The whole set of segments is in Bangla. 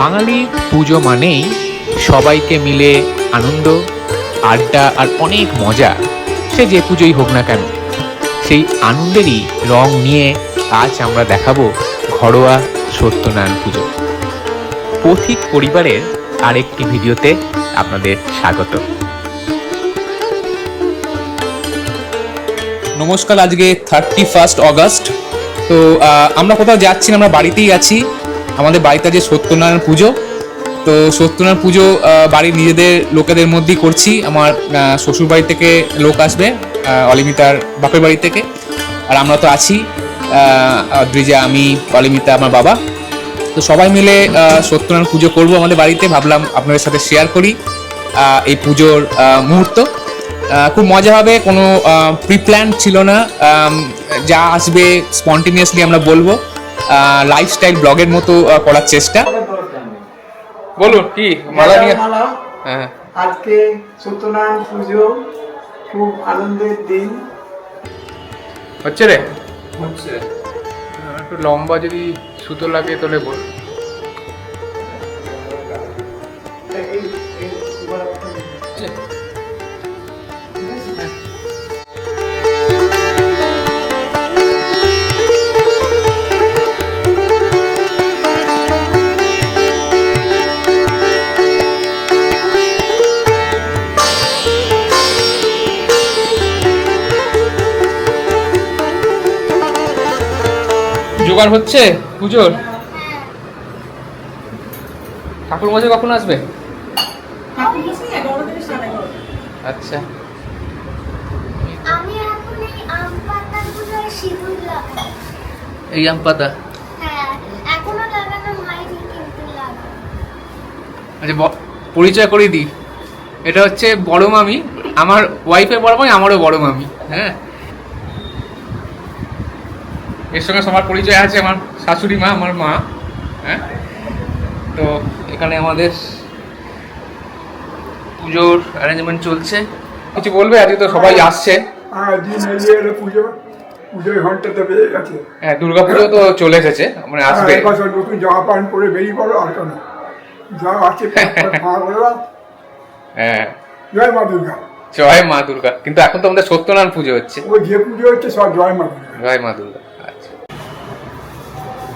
বাঙালি পুজো মানেই সবাইকে মিলে আনন্দ, আড্ডা আর অনেক মজা। সে যে পুজোই হোক না কেন, সেই আনন্দেরই রং নিয়ে আজ আমরা দেখাবো ঘরোয়া সত্যনারায়ণ পুজো। পথিক পরিবারের আরেকটি ভিডিওতে আপনাদের স্বাগত। নমস্কার, আজকে থার্টি ফার্স্ট অগস্ট তো আমরা কোথাও যাচ্ছি না, আমরা বাড়িতেই আছি। আমাদের বাড়িতে যে সত্যনারায়ণ পুজো। তো সত্যনারায়ণ পুজো বাড়ির নিজেদের, লোকেদের মধ্যেই করছি। আমার শ্বশুর বাড়ি থেকে লোক আসবে অলিমিতার বাপের বাড়ি থেকে। আর আমরা তো আছি দ্রিজা আমি, অলিমিতা, আমার বাবা। তো সবাই মিলে সত্যনারায়ণ পুজো করব আমাদের বাড়িতে। ভাবলাম আপনাদের সাথে শেয়ার করি এই পুজোর মুহূর্ত। খুব মজা হবে, কোনো প্রি প্ল্যান ছিল না। যা আসবে স্পন্টিনিয়াসলি আমরা বলব। লাইফস্টাইল ব্লগের মতো করার চেষ্টা। বলুন কি মালা নিয়ে? হ্যাঁ। আজকে সত্যনারায়ণ পুজো খুব আনন্দের দিন। হচ্ছে রে? হচ্ছে। একটু লম্বা যদি সুতো লাগে তাহলে বল। জোগাড় হচ্ছে পুজোর? ঠাকুর মশাই কখন আসবে? আচ্ছা। এই আম পাতাগুলো সিঁদুর লাগাই এই আম পাতা? হ্যাঁ এখনও লাগানো হয়নি কিন্তু লাগাই আচ্ছা ব- পরিচয় করিয়ে দিই। এটা হচ্ছে বড় মামি। আমার ওয়াইফের বড় মামি আমারও বড় মামি হ্যাঁ? এর সঙ্গে সবার পরিচয় আছে আমার শাশুড়ি মা আমার মা হ্যাঁ? তো এখানে আমাদের পুজোর অ্যারেঞ্জমেন্ট চলছে। কিছু বলবে? আজকে তো সবাই আসছে। এলো পুজো পুজোর ঘণ্টা তো বেড়ে গেছে। হ্যাঁ দুর্গাপুজো তো চলে এসেছে মানে আসবে। আর এবছর নতুন জামা প্যান্ট পরে বেরিয়ে পড়ো আর কেন? যা আছে হ্যাঁ। জয় মা দুর্গা। জয় মা দুর্গা। কিন্তু এখন তো আমাদের সত্যনারায়ণ পুজো হচ্ছে। ওই যে পুজো হচ্ছে সব জয় মা দুর্গা। জয় মা দুর্গা।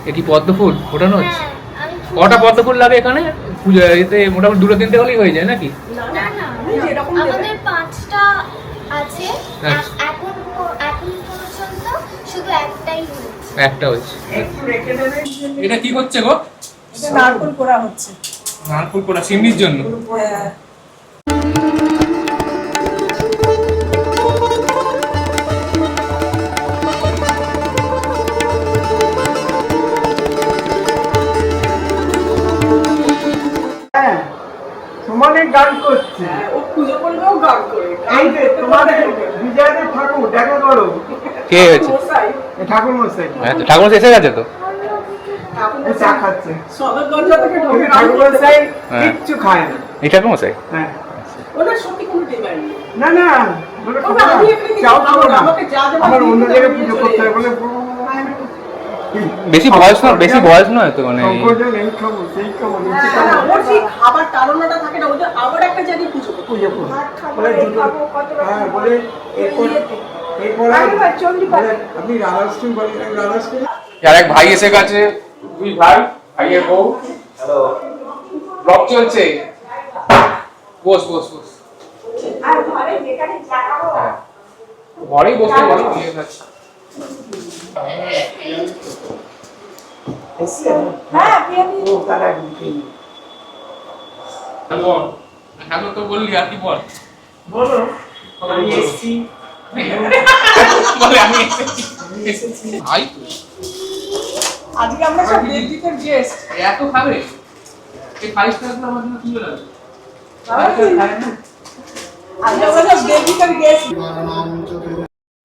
আচ্ছা এ কি পদ্ম ফুল? ফোটানো হচ্ছে? হ্যাঁ কটা পদ্ম ফুল লাগে এখানে? পুজো এতে মোটামুটি দুটো তিনটে হলেই হয়ে যায় নাকি? না না আমাদের পাঁচটা আছে। আচ্ছা। এখন এখন পর্যন্ত শুধু একটাই হয়েছে। একটা হচ্ছে। একটু রেখে দেবে এটা কি হচ্ছে গো? নারকল করা হচ্ছে। নারকুল পোড়া সিমনির জন্য। হ্যাঁ। করছে ও পুজো করলেও গান করে এই যে তোমাদের বিজয়াদের ঠাকুর দেখা করো কে হয়েছে? মশাই। ঠাকুর মশাই। হ্যাঁ তো ঠাকুর এসে গেছে তো? চা খাচ্ছে। সদর দরজা থেকে ঠাকুর মশাই হ্যাঁ। কিচ্ছু খায় না। এই ঠাকুর মশাই? হ্যাঁ। ওনার সত্যি কোনো ডিমান্ড না না। আমাকে যা দেওয়ার আমার অন্য জায়গায় পুজো করতে হবে বলে? বেশি বয়স নয় বেশি বয়স নয় তো মানে হ্যাঁ, খাব। ওর সেই খাবার তাড়নাটা থাকে না ওদের আবার একটা পুজো পুজো বলে হ্যাঁ বলে চণ্ডীপাঠ। বলে, আপনি রাধাশ্রী বলেন রাধাশ্রী আর এক ভাই এসে গেছে। দুই ভাই ভাইয়ের বউ। হ্যালো। ব্লগ চলছে। বস বস বস। আর ঘরে হ্যাঁ। ঘরেই বসতে বলো দিয়ে যাচ্ছে এসছে হ্যাঁ বিরিয়ানি ও তারা একদম খেয়ে নিই। হ্যালো হ্যালো তো বললি আর কি বল বলো আমি এসছি বলে আমি এসেছি ভাই আজকে আমরা সব দেবদীপের গেস্ট এত খাবে? এই ফাইভ স্টার আমার জন্য তুলে রাখবে আজকে আমরা সব দেবদীপের গেস্ট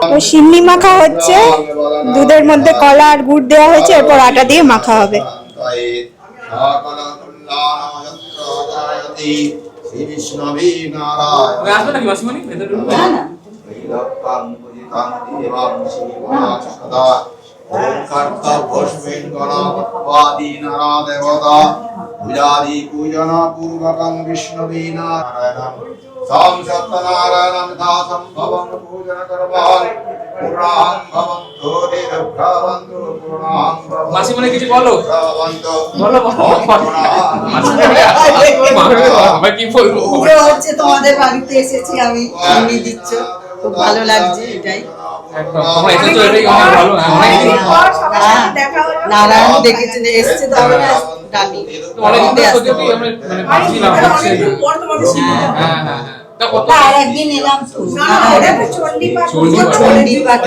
তো সিন্নি মাখা হচ্ছে দুধের মধ্যে কলা আর গুড় দেওয়া হয়েছে এরপর আটা দিয়ে মাখা হবে। শ্রী বিষ্ণবী নারায়ণ। পূজনা পূর্বকং ভবং কিছু বলো? কি বলব? হচ্ছে তোমাদের বাড়িতে এসেছি আমি দিচ্ছ। খুব ভালো লাগছে এটাই। হ্যাঁ, হলো। নারায়ণ দেখেছেন এসছে তো আমরা ডাকি। আমরা মানে হচ্ছে। হ্যাঁ হ্যাঁ হ্যাঁ আর একদিন এলাম তো। চণ্ডী পাঠ। চণ্ডী পাঠ।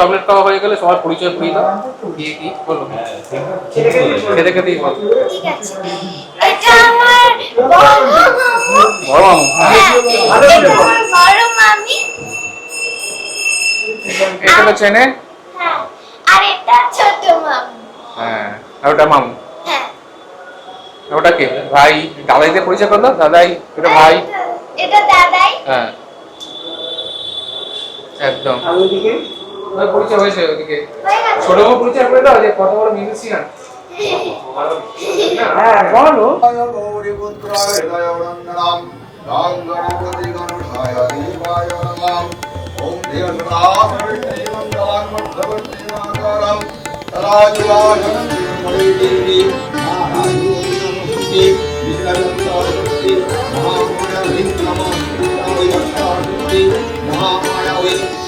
চকলেট খাওয়া হয়ে গেলে সবার পরিচয় করিয়ে দাও। কি কি? বলো। খেতে খেতেই বলো। বড় মামু এটা চেনে হ্যাঁ আর এটা ছোট মামু হ্যাঁ আর ওটা মামু। হ্যাঁ ওটা কে? ভাই। পরিচয় করল দাদাই এটা ভাই। এটা দাদাই। হ্যাঁ। একদম। পরিচয় হয়েছে ওদিকে? ছোট মামু পরিচয় করে দাও যে কত বড় মিউজিশিয়ান হ্যাঁ বলো। গৌরীপুত্রায়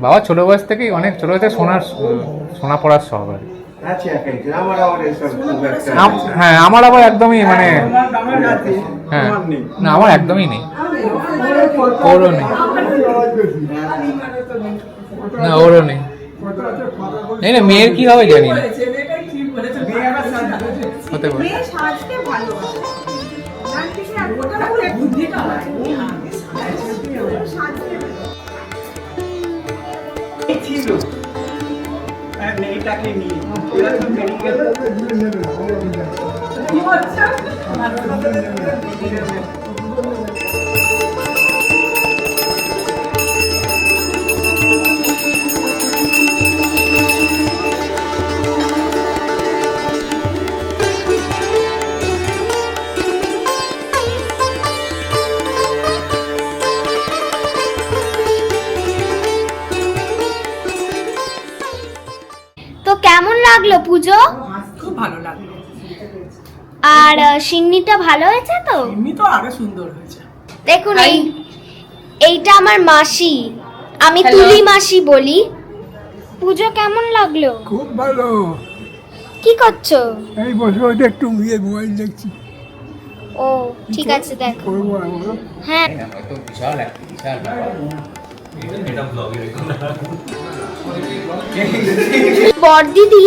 বাবা ছোট বয়স থেকেই অনেক ছোট বয়স থেকে শোনার শোনা পড়ার শখ হয়। আম- হ্যাঁ আমার আবার একদমই মানে আমার আছে। হ্যাঁ না আমার একদমই নেই। ওরও নেই। না ওরও নেই। নেই না মেয়ের কি হবে জানি না। হতে পারে। এই ছিল আর মেয়েটাকে নিয়ে। হচ্ছে? লাগল পুজো? খুব ভালো লাগল। আর সিন্নিটা ভালো হয়েছে তো? এমনি তো আরও সুন্দর হয়েছে। দেখুন এই এইটা আমার মাসি। আমি তুলি মাসি বলি। পুজো কেমন লাগল? খুব ভালো। কি করছ? এই বসে বসে একটু ইয়ে মোবাইল দেখছি। ও ঠিক আছে দেখো। আর হ্যাঁ। তো বিশাল একটা বিশাল ব্যাপার। বড়দিদি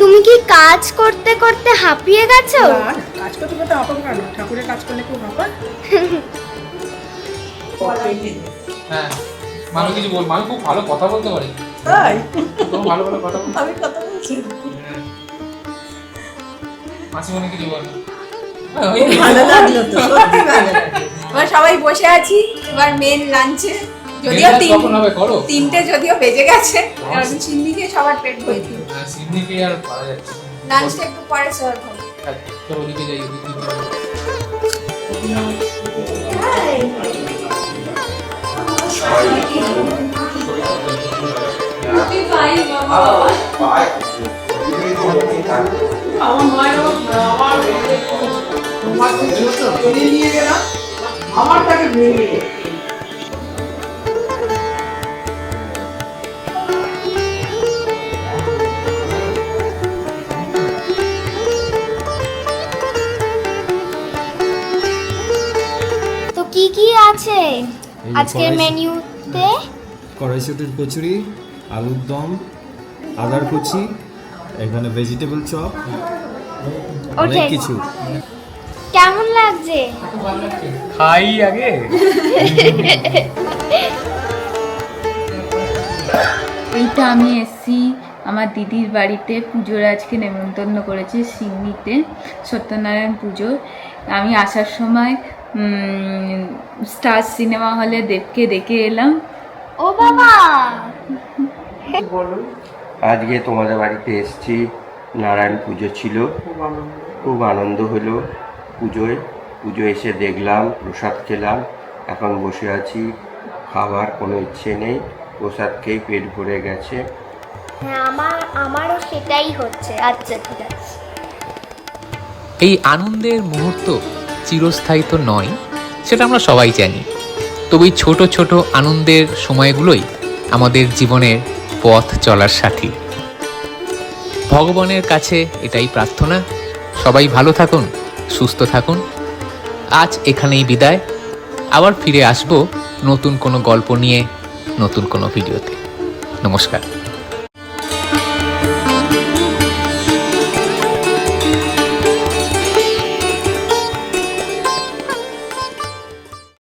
তুমি কি কাজ করতে করতে হাঁপিয়ে গেছো? কাজ করতে করতে হাঁপাবো কেন? ঠাকুরের কাজ করলে কেউ হাঁপায়। হ্যাঁ মানুষ কিছু বল মানুষ খুব ভালো কথা বলতে পারে। তাই? খুব ভালো ভালো কথা আমি কথা বলছি। মাসি মনে কিছু বল। ভালো লাগল তো সত্যি ভালো সবাই বসে আছি এবার মেন লাঞ্চে যদিও তিন হবে করো? তিনটে যদিও বেজে গেছে এবার চিন্নি খেয়ে সবার পেট ভরেছে সিডনিকে আর পারা যাচ্ছে লাঞ্চটা একটু পরে সার্ভ হবে। হ্যাঁ, চলো ওদিকে যাই ওদিকে যাই। আমারটাকে ভেঙে আজকের মেনুতে? কড়াইশুটির কচুরি আলুর দম আদার কুচি এখানে ভেজিটেবল চপ অনেক কিছু। কেমন লাগছে? খাই আগে। এইটা আমি এসছি আমার দিদির বাড়িতে পুজোর আজকে নেমন্তন্ন করেছে সিন্নিতে সত্যনারায়ণ পুজো আমি আসার সময় স্টার সিনেমা হলে দেবকে দেখে এলাম। ও বাবা! আজকে তোমাদের বাড়িতে এসেছি নারায়ণ পুজো ছিল। খুব আনন্দ। হলো পুজোয়। পুজো এসে দেখলাম প্রসাদ খেলাম এখন বসে আছি। খাবার কোনো ইচ্ছে নেই প্রসাদ খেয়ে পেট ভরে গেছে। হ্যাঁ আমার আমারও সেটাই হচ্ছে। আচ্ছা ঠিক আছে। এই আনন্দের মুহূর্ত চিরস্থায়ী তো নয়, সেটা আমরা সবাই জানি। তবে এই ছোটো ছোট আনন্দের সময়গুলোই আমাদের জীবনের পথ চলার সাথী। ভগবানের কাছে এটাই প্রার্থনা। সবাই ভালো থাকুন, সুস্থ থাকুন। আজ এখানেই বিদায়। আবার ফিরে আসব নতুন কোনো গল্প নিয়ে, নতুন কোনো ভিডিওতে। নমস্কার।